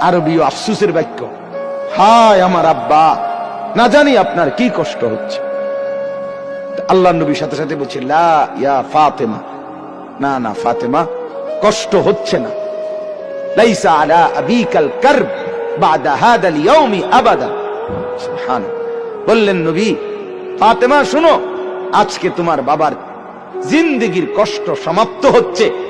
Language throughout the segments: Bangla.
আরবীয় আফসুসের বাক্য। হায় আমার আব্বা, না জানি আপনার কি কষ্ট হচ্ছে। আল্লাহ নবীর সাথে সাথে বলছে, লা ফাতেমা। না না, ফাতেমা, কষ্ট হচ্ছে না। বললেন নবী, ফাতেমা, শুনো, আজকে তোমার বাবার জিন্দেগির কষ্ট সমাপ্ত হচ্ছে।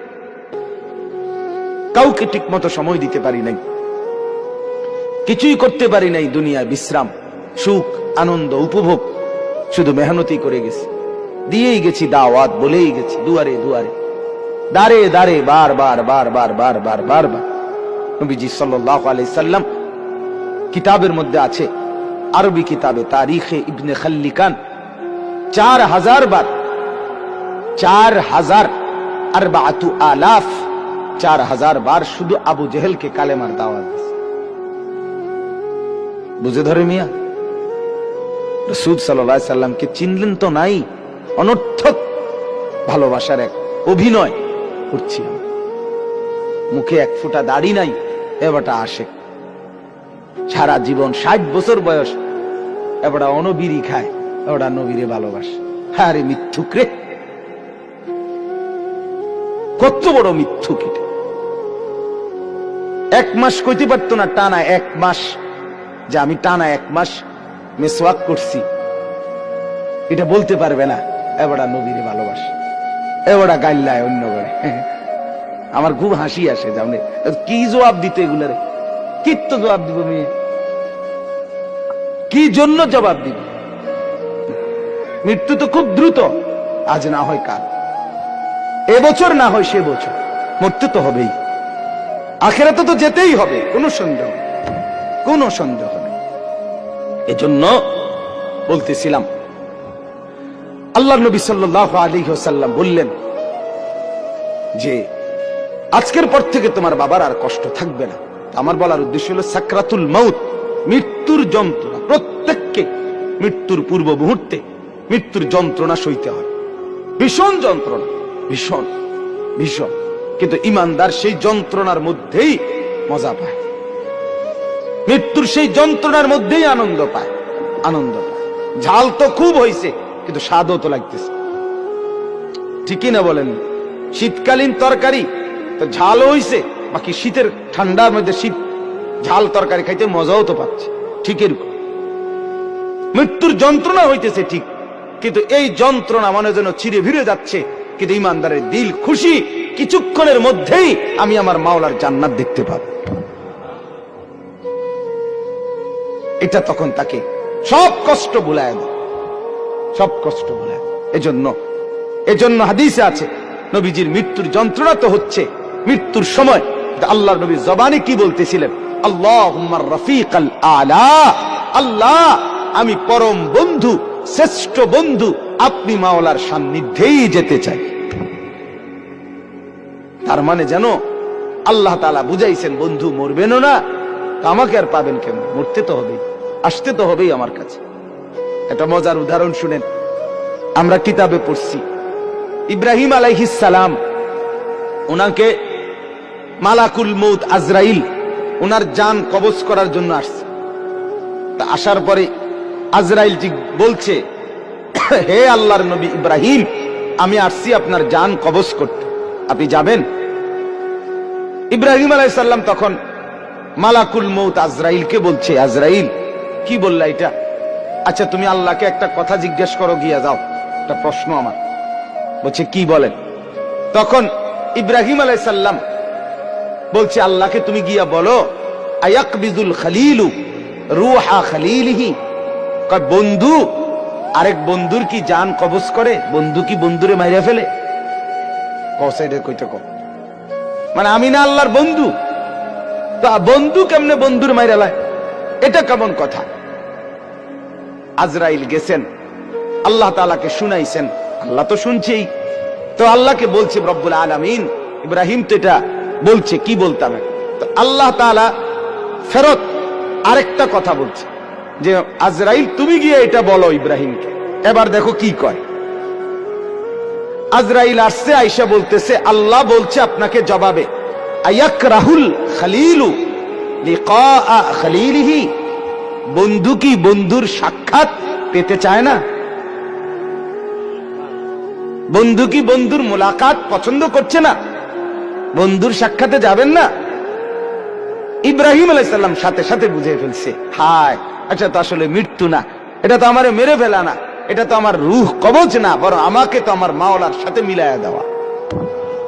কাউকে ঠিক মতো সময় দিতে পারি নাই। কিছুই করতে পারি নাই দুনিয়া বিশ্রাম, সুখ, আনন্দ, উপভোগ। শুধু মেহনতি করে গেছি। দিয়েই গেছি দাওয়াত, বলেই গেছি, দুয়ারে দুয়ারে। দাঁড়ে দাঁড়ে, বার বার বার বার বার বার বার বার। নবীজি সাল্লাহ আলাই সাল্লাম কিতাবের মধ্যে আছে, আরবি কিতাবে, তারিখে ইবনে খাল্লিকান, চার হাজার বার, চার হাজার আর আলাফ চার হাজার বার শুধু আবু জেহেলকে কালেমার দাওয়াত। বুঝে ধরে মিয়া রসুদ সাল্লাহ সাল্লামকে চিনলেন তো নাই, অনর্থক ভালোবাসার এক অভিনয় করছি মুখে এক ফোঁটা দাড়ি নাই, এবারটা আসে সারা জীবন ষাট বছর বয়স, এবারটা অনবিরি খায়, এবারটা নবীরে ভালোবাসে। হ্যাঁ রে মিথ্যুক রে! কত বড় মিথ্যুক এটা। এক মাস কইতে পারতো না টানা এক মাস। যে আমি টানা এক মাস মেসওয়াক করছি। এটা বলতে পারবে না এবারটা নবীরে ভালোবাসে এবারটা গাইল্লায় অন্য করে আমার খুব হাসি আসে, জানে। কি জবাব দিতে এগুলারে? কি তো জবাব দিব মেয়ে? কি জন্য জবাব দিব? মৃত্যু তো খুব দ্রুত, আজ না হয় কাল। এবছর না হয় সে বছর, মরতে তো হবেই। আখেরাতে তো যেতেই হবে। কোনো সন্দেহ। কোনো সন্দেহ নেই। এজন্য বলতেছিলাম, আল্লাহ নবী সাল্লাহ আলী সাল্লাম বললেন যে, আজকের পর থেকে তোমার বাবার আর কষ্ট থাকবে না। আমার বলার উদ্দেশ্য হলো সাকরাতুল মাউত, মৃত্যুর যন্ত্রণা। প্রত্যেককে মৃত্যুর পূর্ব মুহূর্তে মৃত্যুর যন্ত্রণা সইতে হয়। ভীষণ যন্ত্রণা। ভীষণ। ভীষণ। কিন্তু ইমানদার সেই যন্ত্রণার মধ্যেই মজা পায়। মৃত্যুর সেই যন্ত্রণার মধ্যেই আনন্দ পায়। আনন্দ পায়। ঝাল তো খুব হয়েছে কিন্তু স্বাদও তো লাগতেছে। ঠিকই না বলেন, শীতকালীন তরকারি তো ঝালও হইছে, বাকি শীতের ঠান্ডার মধ্যে শীত, ঝাল তরকারি খাইতে মজাও তো পাচ্ছে। ঠিক এরকম। মৃত্যুর যন্ত্রণা হইতেছে ঠিক, কিন্তু এই যন্ত্রণা মনে যেন চিরে ভিড়ে যাচ্ছে। কিন্তু ইমানদারের দিল, খুশি, কিছুক্ষণের মধ্যেই আমি আমার মাওলার জান্নাত দেখতে পাবো। এটা তখন তাকে সব কষ্ট ভুলায় দেয়। সব কষ্ট ভুলায় এজন্য এজন্য হাদিসে আছে, নবীজির মৃত্যুর যন্ত্রণা তো হচ্ছে, মৃত্যুর সময়। আল্লাহ নবী জবানে কি বলতেছিলেন? আল্লাহ রফিক আল আলা। আল্লাহ, আমি পরম বন্ধু, শ্রেষ্ঠ বন্ধু আপনি মাওলার সান্নিধ্যেই যেতে চাই। তার মানে যেন আল্লাহ তালা বুঝাইছেন, বন্ধু, মরবেনও না, আমাকে আর পাবেন কেন মরতে তো হবেই, আসতে তো হবেই আমার কাছে। একটা মজার উদাহরণ শুনেন। আমরা কিতাবে পড়ছি, ইব্রাহিম আলাইহিসালাম ওনাকে মালাকুল মৌত আজরাইল, ওনার জান কবজ করার জন্য আসছে। তা আসার পরে আজরাইল বলছে হে আল্লাহর নবী ইব্রাহিম, আমি আসছি আপনার জান কবজ করতে। আপনি যাবেন? ইব্রাহিম আলাইসাল্লাম তখন মালাকুল মৌত আজরাইলকে বলছে, আজরাইল, কি বললা এটা? আচ্ছা তুমি আল্লাহকে একটা কথা জিজ্ঞেস করো, গিয়া যাও। একটা প্রশ্ন আমার। বলছে, কি বলেন? তখন ইব্রাহিম আলাইসাল্লাম বলছে, আল্লাহকে তুমি গিয়া বলো, আয়াকবিজুল খালিলু রুহা খালিলিহি বন্ধু আরেক বন্ধুর কি জান কবজ করে? বন্ধু কি বন্ধুরে মাইরা ফেলে? মানে আমি না আল্লাহর বন্ধু? তা বন্ধু কেমনে বন্ধুর মাইরা লায়? এটা কেমন কথা? আজরাইল গেছেন, আল্লাহ তালাকে শুনাইছেন। আল্লাহ তো শুনছেই। তো আল্লাহকে বলছে, রব্বুল আলামিন। ইব্রাহিম তো এটা বলছে, কি বলতাম আল্লাহ তাআলা ফেরত আরেকটা কথা বলছে। যে আজরাইল, তুমি গিয়ে এটা বলো ইব্রাহিমকে। এবার দেখো কি কয়। আজরাইল আসছে আইসা বলতেছে, আল্লাহ বলছে আপনাকে জবাবে রাহুল খালিলু খালিলিহি। বন্ধু কি বন্ধুর সাক্ষাৎ পেতে চায় না? বন্ধু কি বন্ধুর মোলাকাত পছন্দ করছে না? বন্ধুর সাক্ষাতে যাবেন না? ইব্রাহিম আলাইসাল্লাম সাথে সাথে বুঝে ফেলছে, হায় আচ্ছা তো আসলে মৃত্যু না। এটা তো আমার মেরে ফেলা না। এটা তো আমার রুহ কবচ না, বরং আমাকে তো আমার মাওলার সাথে মিলাইয়া দেওয়া।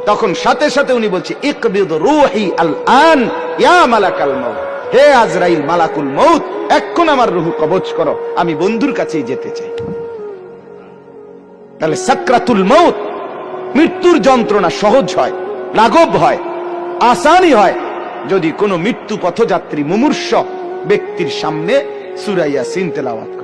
তখন সাথে সাথে উনি বলছে, ইকবিদ রুহি আল আন ইয়া মালাকাল মউত। হে আজরাইল মালাকুল মউত, এখন আমার রুহ কবচ করো, আমি বন্ধুর কাছেই যেতে চাই। তাহলে সাকরাতুল মউত, মৃত্যুর যন্ত্রণা সহজ হয় লাঘব হয়, আসানি হয়, যদি কোনো মৃত্যু পথযাত্রী মুমূর্ষ ব্যক্তির সামনে সুরাইয়া সিন তেলাওয়াত